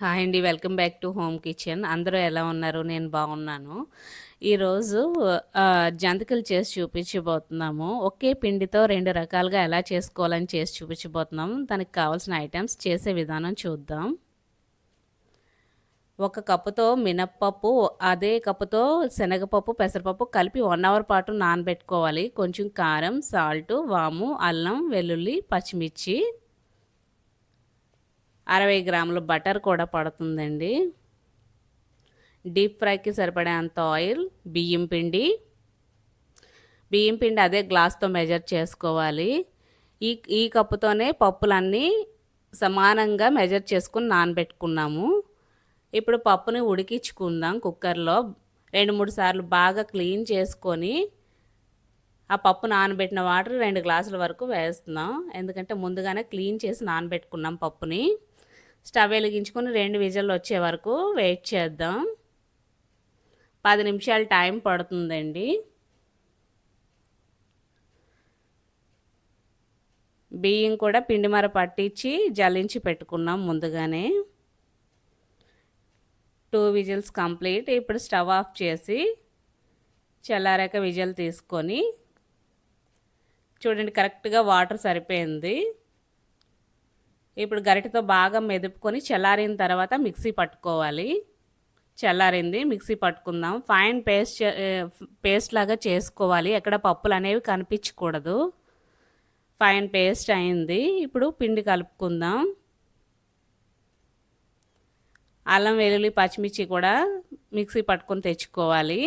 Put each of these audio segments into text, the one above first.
Hi అండి. Welcome back to home kitchen. అందరూ ఎలా ఉన్నారు? నేను బాగున్నాను. ఈరోజు జంతికలు చేసి చూపించబోతున్నాము. ఒకే పిండితో రెండు రకాలుగా ఎలా చేసుకోవాలని చేసి చూపించబోతున్నాం. దానికి కావాల్సిన ఐటమ్స్ చేసే విధానం చూద్దాం. ఒక కప్పుతో మినప్పప్పు అదే కప్పుతో శనగపప్పు పెసరపప్పు కలిపి వన్ అవర్ పాటు నానబెట్టుకోవాలి. కొంచెం కారం సాల్ట్ వాము అల్లం వెల్లుల్లి పచ్చిమిర్చి. అరవై గ్రాముల బటర్ కూడా పడుతుందండి. డీప్ ఫ్రైకి సరిపడే అంత ఆయిల్ బియ్యం పిండి. బియ్యం పిండి అదే గ్లాస్తో మెజర్ చేసుకోవాలి. ఈ ఈ కప్పుతోనే పప్పులన్నీ సమానంగా మెజర్ చేసుకుని నానబెట్టుకున్నాము. ఇప్పుడు పప్పుని ఉడికించుకుందాం కుక్కర్లో. రెండు మూడు సార్లు బాగా క్లీన్ చేసుకొని ఆ పప్పు నానబెట్టిన వాటర్ రెండు గ్లాసుల వరకు వేస్తున్నాం. ఎందుకంటే ముందుగానే క్లీన్ చేసి నానబెట్టుకున్నాం పప్పుని. స్టవ్ వెలిగించుకొని రెండు విజల్లు వచ్చే వరకు వెయిట్ చేద్దాం. పది నిమిషాలు టైం పడుతుందండి. బియ్యం కూడా పిండి మర పట్టించి జల్లించి పెట్టుకున్నాం ముందుగానే. Two whistles complete. ఇప్పుడు స్టవ్ ఆఫ్ చేసి చల్లారాక విజిల్ తీసుకొని చూడండి కరెక్ట్గా వాటర్ సరిపోయింది. ఇప్పుడు గరిటతో బాగా మెదుపుకొని చల్లారిన తర్వాత మిక్సీ పట్టుకోవాలి. చల్లారింది మిక్సీ పట్టుకుందాం. ఫైన్ పేస్ట్ పేస్ట్ లాగా చేసుకోవాలి. ఎక్కడ పప్పులు అనేవి కనిపించకూడదు. ఫైన్ పేస్ట్ అయింది. ఇప్పుడు పిండి కలుపుకుందాం. అల్లం వెల్లుల్లి పచ్చిమిర్చి కూడా మిక్సీ పట్టుకొని తెచ్చుకోవాలి.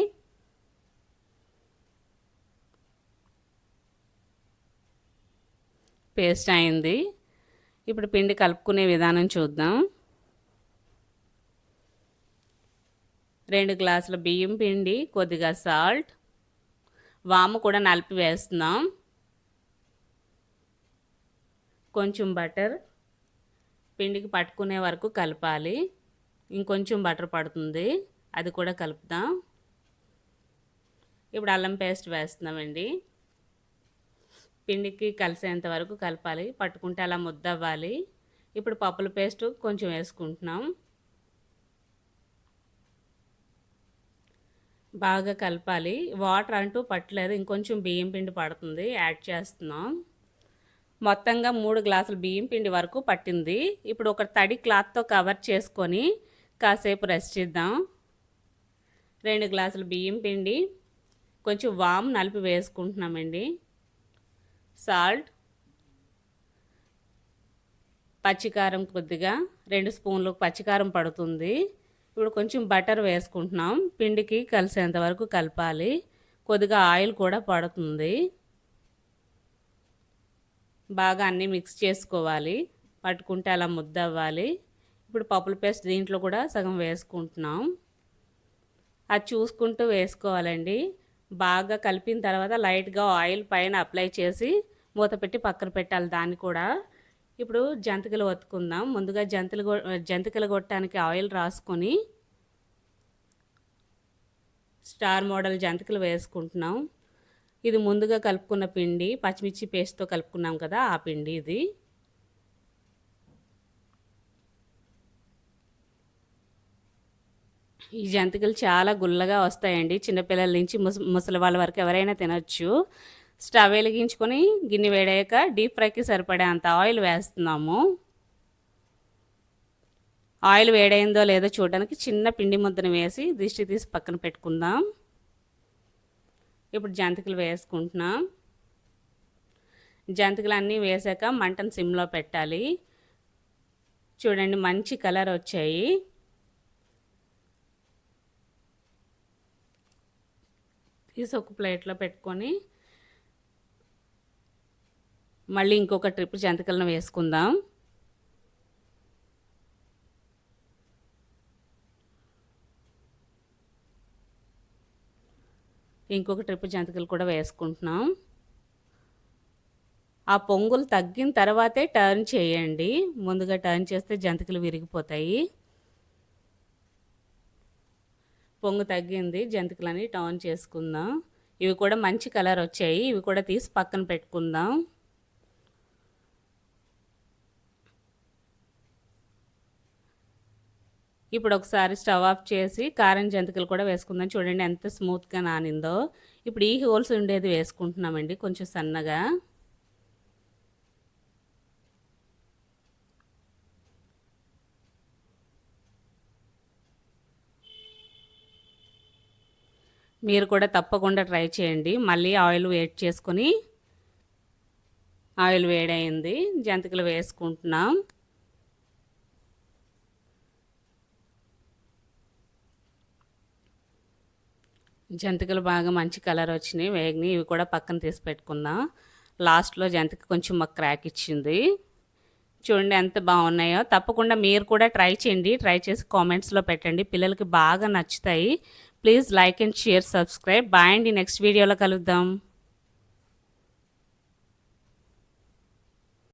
పేస్ట్ అయింది. ఇప్పుడు పిండి కలుపుకునే విధానం చూద్దాం. రెండు గ్లాసుల బియ్యం పిండి కొద్దిగా సాల్ట్. వాము కూడా నలిపి వేస్తున్నాం. కొంచెం బటర్ పిండికి పట్టుకునే వరకు కలపాలి. ఇంకొంచెం బటర్ పడుతుంది. అది కూడా కలుపుదాం. ఇప్పుడు అల్లం పేస్ట్ వేస్తున్నామండి. పిండికి కలిసేంత వరకు కలపాలి. పట్టుకుంటే అలా ముద్ద అవ్వాలి ఇప్పుడు పప్పుల పేస్ట్ కొంచెం వేసుకుంటున్నాం. బాగా కలపాలి. వాటర్ అంటూ పట్టలేదు. ఇంకొంచెం బియ్యం పిండి పడుతుంది. యాడ్ చేస్తున్నాం. మొత్తంగా మూడు గ్లాసులు బియ్యం పిండి వరకు పట్టింది. ఇప్పుడు ఒక తడి క్లాత్తో కవర్ చేసుకొని కాసేపు రెస్ట్ ఇద్దాం రెండు గ్లాసులు బియ్యం పిండి. కొంచెం వామ్ నలిపి వేసుకుంటున్నామండి. సాల్ట్ పచ్చికారం కొద్దిగా రెండు స్పూన్లు పచ్చికారం పడుతుంది. ఇప్పుడు కొంచెం బటర్ వేసుకుంటున్నాం. పిండికి కలిసేంత వరకు కలపాలి. కొద్దిగా ఆయిల్ కూడా పడుతుంది. బాగా అన్నీ మిక్స్ చేసుకోవాలి. పట్టుకుంటే అలా ముద్ద అవ్వాలి ఇప్పుడు పప్పుల పేస్ట్ దీంట్లో కూడా సగం వేసుకుంటున్నాం. అది చూసుకుంటూ వేసుకోవాలండి. బాగా కలిపిన తర్వాత లైట్గా ఆయిల్ పైన అప్లై చేసి మూత పెట్టి పక్కన పెట్టాలి దాన్ని కూడా. ఇప్పుడు జంతికలు వత్తుకుందాం ముందుగా జంతికలు జంతికలు కొట్టడానికి ఆయిల్ రాసుకొని స్టార్ మోడల్ జంతికలు వేసుకుంటున్నాం. ఇది ముందుగా కలుపుకున్న పిండి పచ్చిమిర్చి పేస్ట్తో కలుపుకున్నాం కదా ఆ పిండి ఇది. ఈ జంతికలు చాలా గుల్లగా వస్తాయండి. చిన్నపిల్లల నుంచి ముస ముసలి వాళ్ళ వరకు ఎవరైనా తినచ్చు. స్టవ్ వెలిగించుకొని గిన్నె వేడాక డీప్ ఫ్రైకి సరిపడే అంత ఆయిల్ వేస్తున్నాము. ఆయిల్ వేడైందో లేదో చూడడానికి చిన్న పిండి ముద్దను వేసి దిష్టి తీసి పక్కన పెట్టుకుందాం. ఇప్పుడు జంతికలు వేసుకుంటున్నాం. జంతికలు అన్నీ వేసాక మంటను సిమ్లో పెట్టాలి. చూడండి మంచి కలర్ వచ్చాయి. తీసి ఒక ప్లేట్లో పెట్టుకొని మళ్ళీ ఇంకొక ట్రిప్ జంతికలను వేసుకుందాం. ఇంకొక ట్రిప్ జంతికలు కూడా వేసుకుంటున్నాం. ఆ పొంగులు తగ్గిన తర్వాతే టర్న్ చేయండి. ముందుగా టర్న్ చేస్తే జంతికలు విరిగిపోతాయి. పొంగు తగ్గింది జంతికలని టర్న్ చేసుకుందాం. ఇవి కూడా మంచి కలర్ వచ్చాయి. ఇవి కూడా తీసి పక్కన పెట్టుకుందాం. ఇప్పుడు ఒకసారి స్టవ్ ఆఫ్ చేసి కారం జంతికలు కూడా వేసుకుందాం. చూడండి ఎంత స్మూత్గా నానిందో. ఇప్పుడు ఈ హోల్స్ ఉండేది వేసుకుంటున్నామండి కొంచెం సన్నగా. మీరు కూడా తప్పకుండా ట్రై చేయండి. మళ్ళీ ఆయిల్ వేడి చేసుకొని ఆయిల్ వేడైంది జంతికలు వేసుకుంటున్నాం. జంతికలు బాగా మంచి కలర్ వచ్చినాయి. వేగినాయి ఇవి కూడా పక్కన తీసి పెట్టుకుందాం. లాస్ట్లో జంతిక కొంచెం మాకు క్రాక్ ఇచ్చింది. చూడండి ఎంత బాగున్నాయో. తప్పకుండా మీరు కూడా ట్రై చేయండి. ట్రై చేసి కామెంట్స్లో పెట్టండి. పిల్లలకి బాగా నచ్చుతాయి. Please like and share subscribe bye అండి. నెక్స్ట్ వీడియోలో కలుద్దాం.